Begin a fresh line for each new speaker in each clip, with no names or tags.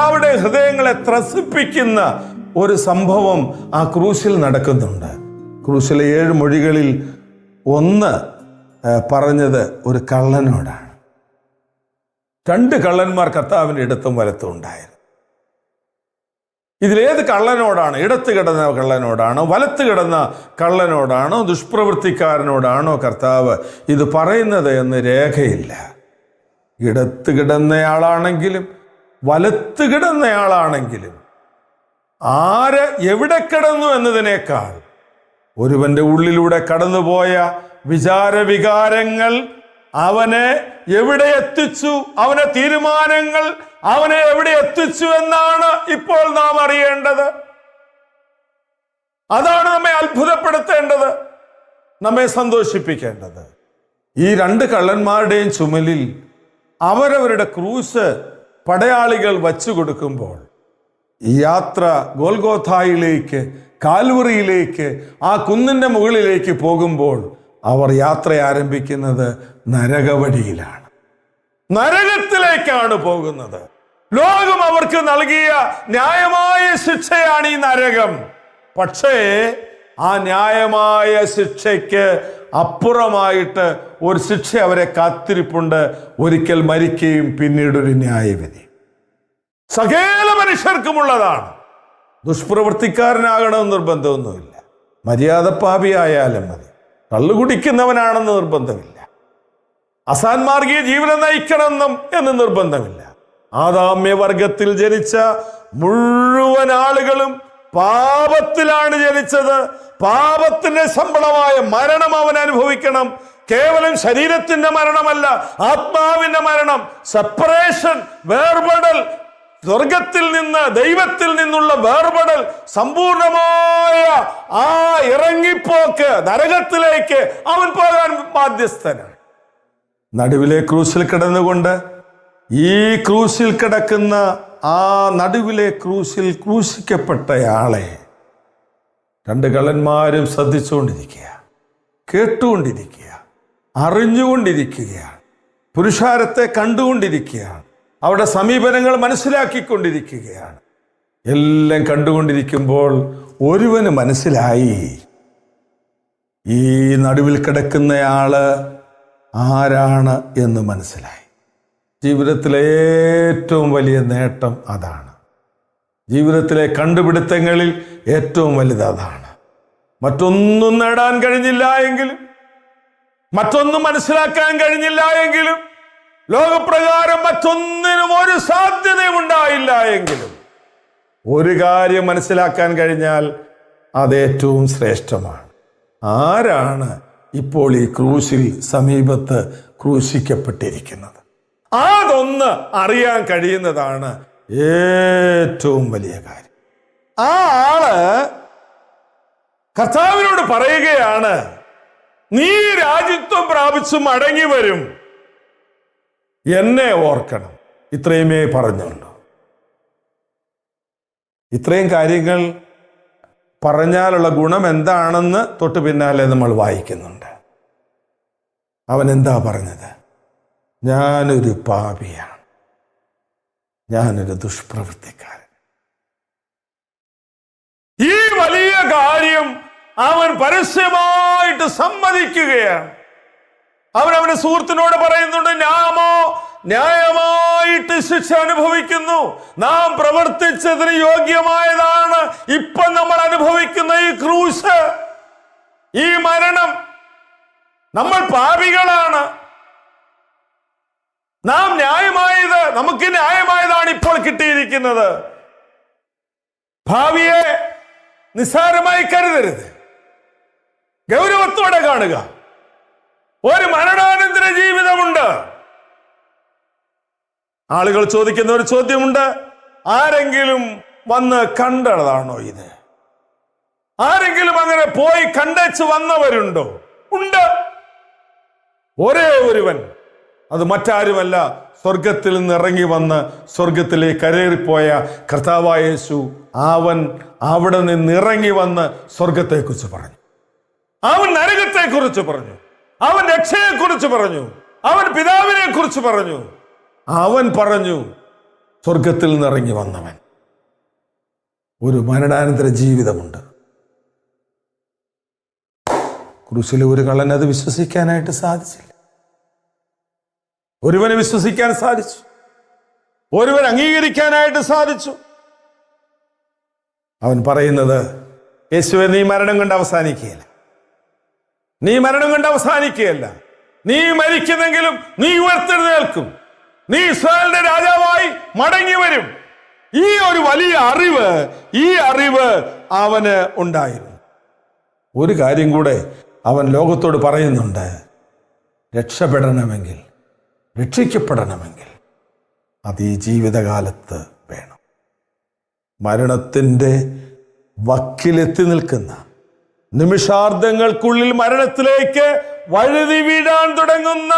നമ്മുടെ എല്ലാവരുടെയും ഹൃദയങ്ങളെ ത്രസിപ്പിക്കുന്ന ഒരു സംഭവം ആ ക്രൂശിൽ നടക്കുന്നുണ്ട്. ക്രൂശിലെ ഏഴ് മൊഴികളിൽ ഒന്ന് പറഞ്ഞത് ഒരു കള്ളനോടാണ്. രണ്ട് കള്ളന്മാർ കർത്താവിന്റെ ഇടത്തും വലത്തും ഉണ്ടായിരുന്നു. ഇതിലേത് കള്ളനോടാണ്? ഇടത്ത് കിടന്ന കള്ളനോടാണോ? വലത്ത് കിടന്ന കള്ളനോടാണോ? ദുഷ്പ്രവൃത്തിക്കാരനോടാണോ കർത്താവ് ഇത് പറയുന്നത് എന്ന് രേഖയില്ല. ഇടത്ത് കിടന്നയാളാണെങ്കിലും വലത്ത് കിടന്നയാളാണെങ്കിലും ആര് എവിടെ കിടന്നു എന്നതിനേക്കാൾ ഒരുവന്റെ ഉള്ളിലൂടെ കടന്നുപോയ വിചാരവികാരങ്ങൾ അവനെ എവിടെ എത്തിച്ചു? അവനെ തീരുമാനങ്ങൾ അവനെ എവിടെ എത്തിച്ചു എന്നാണ് ഇപ്പോൾ നാം അറിയേണ്ടത്. അതാണ് നമ്മെ അത്ഭുതപ്പെടുത്തേണ്ടത് നമ്മെ സന്തോഷിപ്പിക്കേണ്ടത്. ഈ രണ്ട് കള്ളന്മാരുടെയും ചുമലിൽ അവരവരുടെ ക്രൂസ് പടയാളികൾ വച്ചു കൊടുക്കുമ്പോൾ ഈ യാത്ര ഗോൽഗോഥായിലേക്ക് കാൽവറിയിലേക്ക് ആ കുന്നിന്റെ മുകളിലേക്ക് പോകുമ്പോൾ അവർ യാത്ര ആരംഭിക്കുന്നത് നരകവടിയിലാണ്. നരകത്തിലേക്കാണ് പോകുന്നത്. ലോകം അവർക്ക് നൽകിയ ന്യായമായ ശിക്ഷയാണ് ഈ നരകം. പക്ഷേ ആ ന്യായമായ ശിക്ഷയ്ക്ക് അപ്പുറമായിട്ട് ഒരു ശിക്ഷ അവരെ കാത്തിരിപ്പുണ്ട്. ഒരിക്കൽ മരിക്കുകയും പിന്നീട് ഒരു ന്യായവിധി. സകല മനുഷ്യർക്കുമുള്ളതാണ്. ദുഷ്പ്രവൃത്തിക്കാരനാകണമെന്ന് നിർബന്ധമൊന്നുമില്ല. മര്യാദപ്പാപിയായാലും മതി. കള്ളു കുടിക്കുന്നവനാണെന്ന് നിർബന്ധമില്ല. അസാൻമാർഗീയ ജീവിതം നയിക്കണമെന്നും എന്ന് നിർബന്ധമില്ല. ആദാമ്യവർഗത്തിൽ ജനിച്ച മുഴുവൻ ആളുകളും പാപത്തിലാണ് ജനിച്ചത്. പാപത്തിന്റെ ശമ്പളമായ മരണം അവൻ അനുഭവിക്കണം. കേവലം ശരീരത്തിന്റെ മരണമല്ല ആത്മാവിന്റെ മരണം. സെപ്പറേഷൻ വേർപെടൽ സ്വർഗത്തിൽ നിന്ന് ദൈവത്തിൽ നിന്നുള്ള വേർപെടൽ സമ്പൂർണമായ ആ ഇറങ്ങിപ്പോക്ക് നരകത്തിലേക്ക് അവൻ പോകാൻ ബാധ്യസ്ഥനാണ്. നടുവിലെ ക്രൂസിൽ കിടന്നുകൊണ്ട് ഈ ക്രൂസിൽ കിടക്കുന്ന ആ നടുവിലെ ക്രൂശിൽ ക്രൂശിക്കപ്പെട്ടയാളെ രണ്ട് കള്ളന്മാരും ശ്രദ്ധിച്ചുകൊണ്ടിരിക്കുക കേട്ടുകൊണ്ടിരിക്കുക അറിഞ്ഞുകൊണ്ടിരിക്കുകയാണ് പുരുഷാരത്തെ കണ്ടുകൊണ്ടിരിക്കുകയാണ് അവിടെ സമീപനങ്ങൾ മനസ്സിലാക്കിക്കൊണ്ടിരിക്കുകയാണ്. എല്ലാം കണ്ടുകൊണ്ടിരിക്കുമ്പോൾ ഒരുവന് മനസ്സിലായി ഈ നടുവിൽ കിടക്കുന്നയാൾ ആരാണ് എന്ന് മനസ്സിലായി. ജീവിതത്തിലെ ഏറ്റവും വലിയ നേട്ടം അതാണ്. ജീവിതത്തിലെ കണ്ടുപിടുത്തങ്ങളിൽ ഏറ്റവും വലുത് അതാണ്. മറ്റൊന്നും നേടാൻ കഴിഞ്ഞില്ല എങ്കിലും മറ്റൊന്നും മനസ്സിലാക്കാൻ കഴിഞ്ഞില്ല എങ്കിലും ലോകപ്രകാരം മറ്റൊന്നിനും ഒരു സാധ്യതയും ഉണ്ടായില്ല എങ്കിലും ഒരു കാര്യം മനസ്സിലാക്കാൻ കഴിഞ്ഞാൽ അത് ഏറ്റവും ശ്രേഷ്ഠമാണ്. ആരാണ് ഇപ്പോൾ ഈ ക്രൂശിൽ സമീപത്ത് ക്രൂശിക്കപ്പെട്ടിരിക്കുന്നത്? അതൊന്ന് അറിയാൻ കഴിയുന്നതാണ് ഏറ്റവും വലിയ കാര്യം. ആ ആൾ കർത്താവിനോട് പറയുകയാണ് നീ രാജ്യത്വം പ്രാപിച്ചു മടങ്ങി വരും. എന്നെ ഓർക്കണം. ഇത്രയുമേ പറഞ്ഞുള്ളൂ. ഇത്രയും കാര്യങ്ങൾ പറഞ്ഞാലുള്ള ഗുണം എന്താണെന്ന് തൊട്ട് പിന്നാലെ നമ്മൾ വായിക്കുന്നുണ്ട്. അവൻ എന്താ പറഞ്ഞത്? ഞാനൊരു പാപിയാണ്. ഞാനൊരു ദുഷ്പ്രവൃത്തിക്കാരൻ. ഈ വലിയ കാര്യം അവൻ പരസ്യമായിട്ട് സമ്മതിക്കുകയാണ്. അവൻ അവന്റെ സുഹൃത്തിനോട് പറയുന്നുണ്ട് ഞാമോ ന്യായമായിട്ട് ശിക്ഷ അനുഭവിക്കുന്നു. നാം പ്രവർത്തിച്ചതിന് യോഗ്യമായതാണ് ഇപ്പൊ നമ്മൾ അനുഭവിക്കുന്ന ഈ ക്രൂശ്. ഈ മരണം നമ്മൾ പാപികളാണ്. നാം ന്യായമായത് നമുക്ക് ന്യായമായതാണ് ഇപ്പോൾ കിട്ടിയിരിക്കുന്നത്. ഭാവിയെ നിസ്സാരമായി കരുതരുത്. ഗൗരവത്തോടെ കാണുക. ഒരു മരണാനന്തര ജീവിതമുണ്ട്. ആളുകൾ ചോദിക്കുന്ന ഒരു ചോദ്യമുണ്ട്. ആരെങ്കിലും വന്ന് കണ്ടതാണോ ഇത്? ആരെങ്കിലും അങ്ങനെ പോയി കണ്ടേച്ച് വന്നവരുണ്ടോ? ഉണ്ട്. ഒരേ ഒരുവൻ. അത് മറ്റാരുമല്ല സ്വർഗത്തിൽ നിന്ന് ഇറങ്ങി വന്ന് സ്വർഗത്തിലെ കരേറിപ്പോയ കർത്താവായേശു അവൻ അവിടെ നിന്ന് ഇറങ്ങി വന്ന് സ്വർഗത്തെക്കുറിച്ച് പറഞ്ഞു. അവൻ നരകത്തെക്കുറിച്ച് പറഞ്ഞു. അവൻ രക്ഷയെക്കുറിച്ച് പറഞ്ഞു. അവൻ പിതാവിനെ കുറിച്ച് പറഞ്ഞു. അവൻ പറഞ്ഞു സ്വർഗത്തിൽ നിന്ന് ഇറങ്ങി വന്നവൻ ഒരു മരണാനന്തര ജീവിതമുണ്ട്. ക്രൂശിലെ ഒരു കള്ളൻ അത് വിശ്വസിക്കാനായിട്ട് സാധിച്ചില്ല. ഒരുവനെ വിശ്വസിക്കാൻ സാധിച്ചു. ഒരുവൻ അംഗീകരിക്കാനായിട്ട് സാധിച്ചു. അവൻ പറയുന്നത് യേശുവെ നീ മരണം കൊണ്ട് അവസാനിക്കുകയില്ല. നീ മരണം കൊണ്ട് അവസാനിക്കുകയല്ല. നീ മരിക്കുന്നെങ്കിലും നീ ഉയർത്തെഴുന്നേൽക്കും. നീ ഇസ്രായേലിന്റെ രാജാവായി മടങ്ങി വരും. ഈ ഒരു വലിയ അറിവ് ഈ അറിവ് അവന് ഉണ്ടായിരുന്നു. ഒരു കാര്യം കൂടെ അവൻ ലോകത്തോട് പറയുന്നുണ്ട് രക്ഷപ്പെടണമെങ്കിൽ രക്ഷിക്കപ്പെടണമെങ്കിൽ അത് ഈ ജീവിതകാലത്ത് വേണം. മരണത്തിന്റെ വക്കിലെത്തി നിൽക്കുന്ന നിമിഷാർദ്ധങ്ങൾക്കുള്ളിൽ മരണത്തിലേക്ക് വഴുതി വീഴാൻ തുടങ്ങുന്ന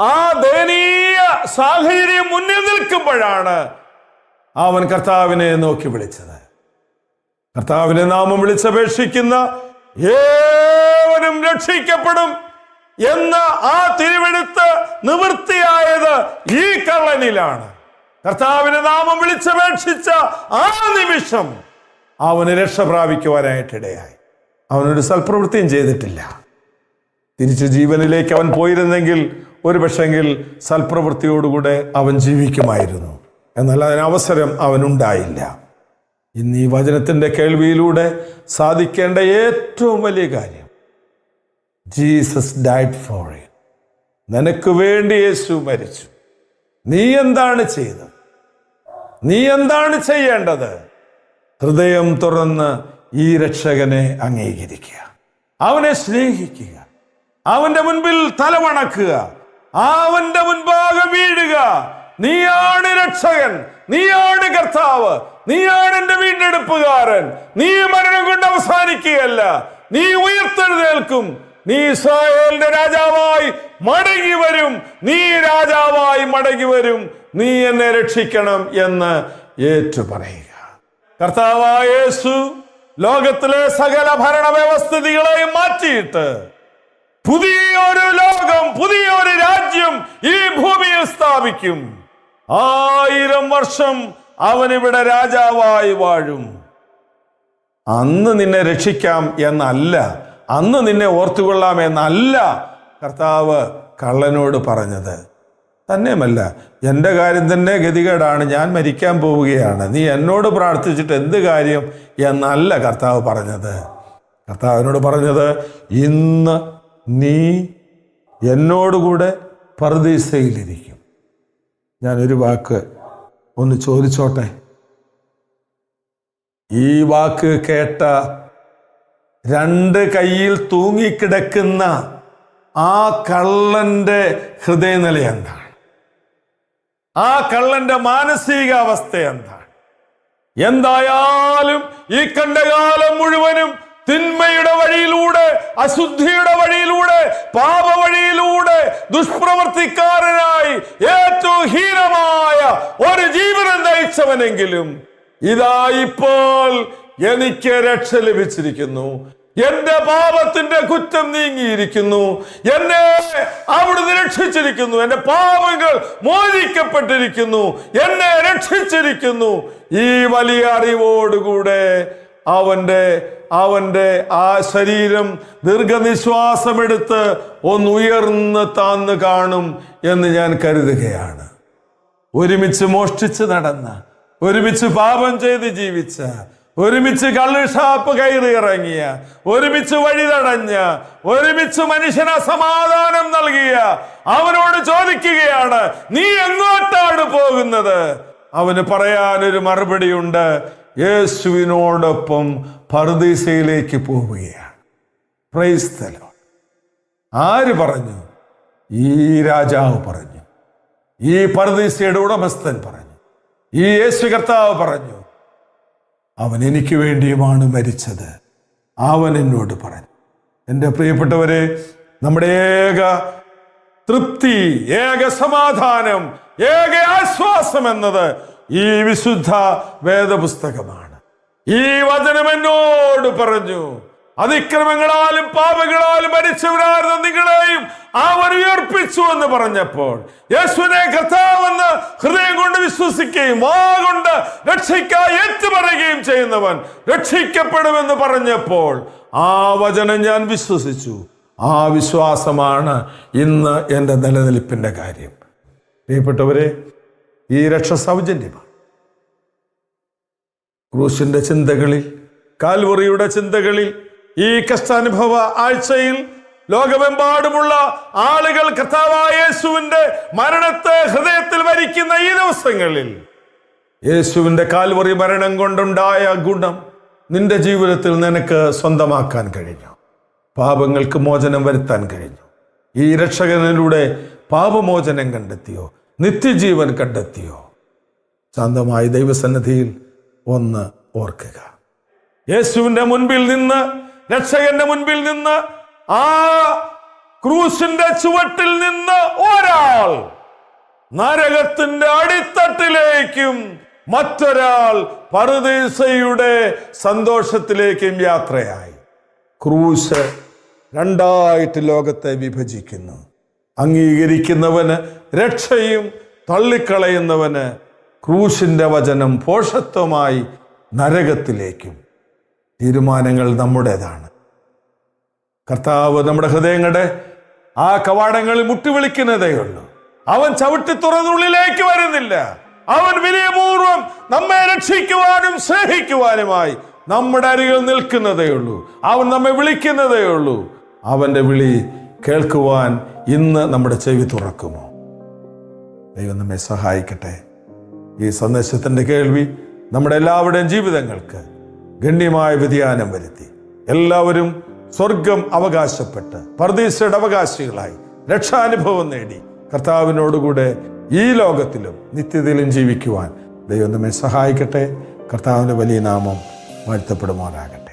ആ ദയനീയ സാഹചര്യം മുന്നിൽ നിൽക്കുമ്പോഴാണ് അവൻ കർത്താവിനെ നോക്കി വിളിച്ചത്. കർത്താവിനെ നാമം വിളിച്ചപേക്ഷിക്കുന്ന ഏവനും രക്ഷിക്കപ്പെടും. എന്ന ആ തിരുവെടുത്ത് നിവൃത്തിയായത് ഈ കള്ളനിലാണ്. കർത്താവിനെ നാമം വിളിച്ചപേക്ഷിച്ച ആ നിമിഷം അവന് രക്ഷ പ്രാപിക്കുവാനായിട്ടിടയായി. അവനൊരു സൽപ്രവൃത്തിയും ചെയ്തിട്ടില്ല. തിരിച്ചു ജീവനിലേക്ക് അവൻ പോയിരുന്നെങ്കിൽ ഒരു പക്ഷെങ്കിൽ സൽപ്രവൃത്തിയോടുകൂടെ അവൻ ജീവിക്കുമായിരുന്നു. എന്നാൽ അതിനവസരം അവനുണ്ടായില്ല. ഇന്ന് ഈ വചനത്തിന്റെ കേൾവിയിലൂടെ സാധിക്കേണ്ട ഏറ്റവും വലിയ കാര്യം ജീസസ് ഡൈഡ് ഫോർ യു. നിനക്ക് വേണ്ടി യേശു മരിച്ചു. നീ എന്താണ് ചെയ്തത്? നീ എന്താണ് ചെയ്യേണ്ടത്? ഹൃദയം തുറന്ന് ഈ രക്ഷകനെ അംഗീകരിക്കുക. അവനെ സ്നേഹിക്കുക. അവന്റെ മുൻപിൽ തലവണക്കുക അവന്റെ മുൻപാകെ വീഴുക. നീയാണ് രക്ഷകൻ. നീയാണ് കർത്താവ്. നീയാണ് എന്റെ വീണ്ടെടുപ്പുകാരൻ. നീ മരണം കൊണ്ട് അവസാനിക്കുകയല്ല. നീ ഉയർത്തെഴുന്നേൽക്കും. നീ ഇസ്രായേലിന്റെ രാജാവായി മടങ്ങി വരും. നീ രാജാവായി മടങ്ങി വരും. നീ എന്നെ രക്ഷിക്കണം എന്ന് ഏറ്റു പറയുക കർത്താവായ ലോകത്തിലെ സകല ഭരണ വ്യവസ്ഥിതികളെയും മാറ്റിയിട്ട് പുതിയൊരു ലോകം പുതിയൊരു രാജ്യം ഈ ഭൂമിയിൽ സ്ഥാപിക്കും. ആയിരം വർഷം അവനിവിടെ രാജാവായി വാഴും. അന്ന് നിന്നെ രക്ഷിക്കാം എന്നല്ല അന്ന് നിന്നെ ഓർത്തുകൊള്ളാം എന്നല്ല കർത്താവ് കള്ളനോട് പറഞ്ഞത്. തന്നെയുമല്ല എന്റെ കാര്യം തന്നെ ഗതികേടാണ്. ഞാൻ മരിക്കാൻ പോവുകയാണ്. നീ എന്നോട് പ്രാർത്ഥിച്ചിട്ട് എന്ത് കാര്യം എന്നല്ല കർത്താവ് പറഞ്ഞത്. കർത്താവിനോട് പറഞ്ഞത് ഇന്ന് നീ എന്നോടുകൂടെ പർദീസയിലിരിക്കും. ഞാനൊരു വാക്ക് ഒന്ന് ചോദിച്ചോട്ടെ? ഈ വാക്ക് കേട്ട രണ്ട് കയ്യിൽ തൂങ്ങിക്കിടക്കുന്ന ആ കള്ളന്റെ ഹൃദയനില എന്താണ്? ആ കള്ളന്റെ മാനസികാവസ്ഥ എന്താണ്? എന്തായാലും ഈ കണ്ടകാലം മുഴുവനും തിന്മയുടെ വഴിയിലൂടെ അശുദ്ധിയുടെ വഴിയിലൂടെ പാപ വഴിയിലൂടെ ദുഷ്പ്രവർത്തിക്കാരനായി ഏറ്റവും ഹീനമായ ഒരു ജീവനം നയിച്ചവനെങ്കിലും ഇതാ ഇപ്പോൾ എനിക്ക് രക്ഷ ലഭിച്ചിരിക്കുന്നു. എന്റെ പാപത്തിന്റെ കുറ്റം നീങ്ങിയിരിക്കുന്നു. എന്നെ അവിടുന്ന് രക്ഷിച്ചിരിക്കുന്നു. എന്റെ പാപങ്ങൾ മോചിക്കപ്പെട്ടിരിക്കുന്നു. എന്നെ രക്ഷിച്ചിരിക്കുന്നു. ഈ വലിയ അറിവോടുകൂടെ അവന്റെ അവന്റെ ആ ശരീരം ദീർഘനിശ്വാസമെടുത്ത് ഒന്ന് ഉയർന്ന് താന്ന് കാണും എന്ന് ഞാൻ കരുതുകയാണ്. ഒരുമിച്ച് മോഷ്ടിച്ച് നടന്ന ഒരുമിച്ച് പാപം ചെയ്ത് ജീവിച്ച ഒരുമിച്ച് കള്ളുഷാപ്പ് കയറി ഇറങ്ങിയ ഒരുമിച്ച് വഴി തടഞ്ഞ ഒരുമിച്ച് മനുഷ്യന് സമാധാനം നൽകിയ അവനോട് ചോദിക്കുകയാണ് നീ എങ്ങോട്ടാണ് പോകുന്നത്? അവന് പറയാനൊരു മറുപടിയുണ്ട് യേശുവിനോടൊപ്പം പർദീസയിലേക്ക് പോവുകയാണ്. Praise the Lord. ആര് പറഞ്ഞു? ഈ രാജാവ് പറഞ്ഞു. ഈ പർദീസയുടെ ഉടമസ്ഥൻ പറഞ്ഞു. ഈ യേശു കർത്താവ് പറഞ്ഞു. അവൻ എനിക്ക് വേണ്ടിയുമാണ് മരിച്ചത്. അവൻ എന്നോട് പറഞ്ഞു. എന്റെ പ്രിയപ്പെട്ടവരെ നമ്മുടെ ഏക തൃപ്തി ഏക സമാധാനം ഏക ആശ്വാസം എന്നത് ഈ വിശുദ്ധ വേദപുസ്തകമാണ്. ഈ വചനം എന്നോട് പറഞ്ഞു. അതിക്രമങ്ങളാലും പാപങ്ങളാലും മരിച്ചവരായിരുന്ന നിങ്ങളെയും അവർ ഉയർപ്പിച്ചു എന്ന് പറഞ്ഞപ്പോൾ യേശുവിനെ കർത്താവെന്ന് ഹൃദയം കൊണ്ട് വിശ്വസിക്കുകയും വാ കൊണ്ട് രക്ഷയ്ക്കായി ഏറ്റുപറയുകയും ചെയ്യുന്നവൻ രക്ഷിക്കപ്പെടുമെന്ന് പറഞ്ഞപ്പോൾ ആ വചനം ഞാൻ വിശ്വസിച്ചു. ആ വിശ്വാസമാണ് ഇന്ന് എന്റെ നിലനിൽപ്പിന്റെ കാര്യം. പ്രിയപ്പെട്ടവരെ ഈ രക്ഷ സൗജന്യമാണ്. ക്രൂശിന്റെ ചിന്തകളിൽ കാൽവറിയുടെ ചിന്തകളിൽ ഈ കഷ്ടാനുഭവ ആഴ്ചയിൽ ലോകമെമ്പാടുമുള്ള ആളുകൾ കർത്താവായ യേശുവിന്റെ മരണത്തെ ഹൃദയത്തിൽ വരിക്കുന്ന ഈ ദിവസങ്ങളിൽ യേശുവിന്റെ കാൽവറി മരണം കൊണ്ടുണ്ടായ ഗുണം നിന്റെ ജീവിതത്തിൽ നിനക്ക് സ്വന്തമാക്കാൻ കഴിഞ്ഞു. പാപങ്ങൾക്ക് മോചനം വരുത്താൻ കഴിഞ്ഞു. ഈ രക്ഷകനിലൂടെ പാപമോചനം കണ്ടെത്തിയോ? നിത്യജീവൻ കണ്ടെത്തിയോ? ശാന്തമായി ദൈവസന്നിധിയിൽ ഒന്ന് ഓർക്കുക. യേശുവിന്റെ മുൻപിൽ നിന്ന് രക്ഷകന്റെ മുൻപിൽ നിന്ന് ആ ക്രൂസിന്റെ ചുവട്ടിൽ നിന്ന് ഒരാൾ നരകത്തിന്റെ അടിത്തട്ടിലേക്കും മറ്റൊരാൾ പറുദീസയുടെ സന്തോഷത്തിലേക്കും യാത്രയായി. ക്രൂസ് രണ്ടായിട്ട് ലോകത്തെ വിഭജിക്കുന്നു. അംഗീകരിക്കുന്നവന് രക്ഷയും തള്ളിക്കളയുന്നവന് ക്രൂശിന്റെ വചനം പോഷത്വമായി നരകത്തിലേക്കും തീരുമാനങ്ങൾ നമ്മുടേതാണ്. കർത്താവ് നമ്മുടെ ഹൃദയങ്ങളുടെ ആ കവാടങ്ങളിൽ മുട്ടിവിളിക്കുന്നതേ ഉള്ളൂ. അവൻ ചവിട്ടി തുറന്നുള്ളിലേക്ക് വരുന്നില്ല. അവൻ വിനയപൂർവം നമ്മെ രക്ഷിക്കുവാനും സ്നേഹിക്കുവാനുമായി നമ്മുടെ അരികിൽ നിൽക്കുന്നതേ ഉള്ളൂ. അവൻ നമ്മെ വിളിക്കുന്നതേ ഉള്ളൂ. അവന്റെ വിളി കേൾക്കുവാൻ ഇന്ന് നമ്മുടെ ചെവി തുറക്കുമോ? ദൈവം നമ്മെ സഹായിക്കട്ടെ. ഈ സന്ദേശത്തിന്റെ കേൾവി നമ്മുടെ എല്ലാവരുടെയും ജീവിതങ്ങൾക്ക് ഗണ്യമായ വ്യതിയാനം വരുത്തി. എല്ലാവരും സ്വർഗം അവകാശപ്പെട്ട് പർദീസയുടെ അവകാശികളായി രക്ഷാനുഭവം നേടി. കർത്താവിനോടുകൂടെ ഈ ലോകത്തിലും നിത്യതയിലും ജീവിക്കുവാൻ ദൈവം നമ്മെ സഹായിക്കട്ടെ. കർത്താവിന്റെ വലിയ നാമം വാഴ്ത്തപ്പെടുമാറാകട്ടെ.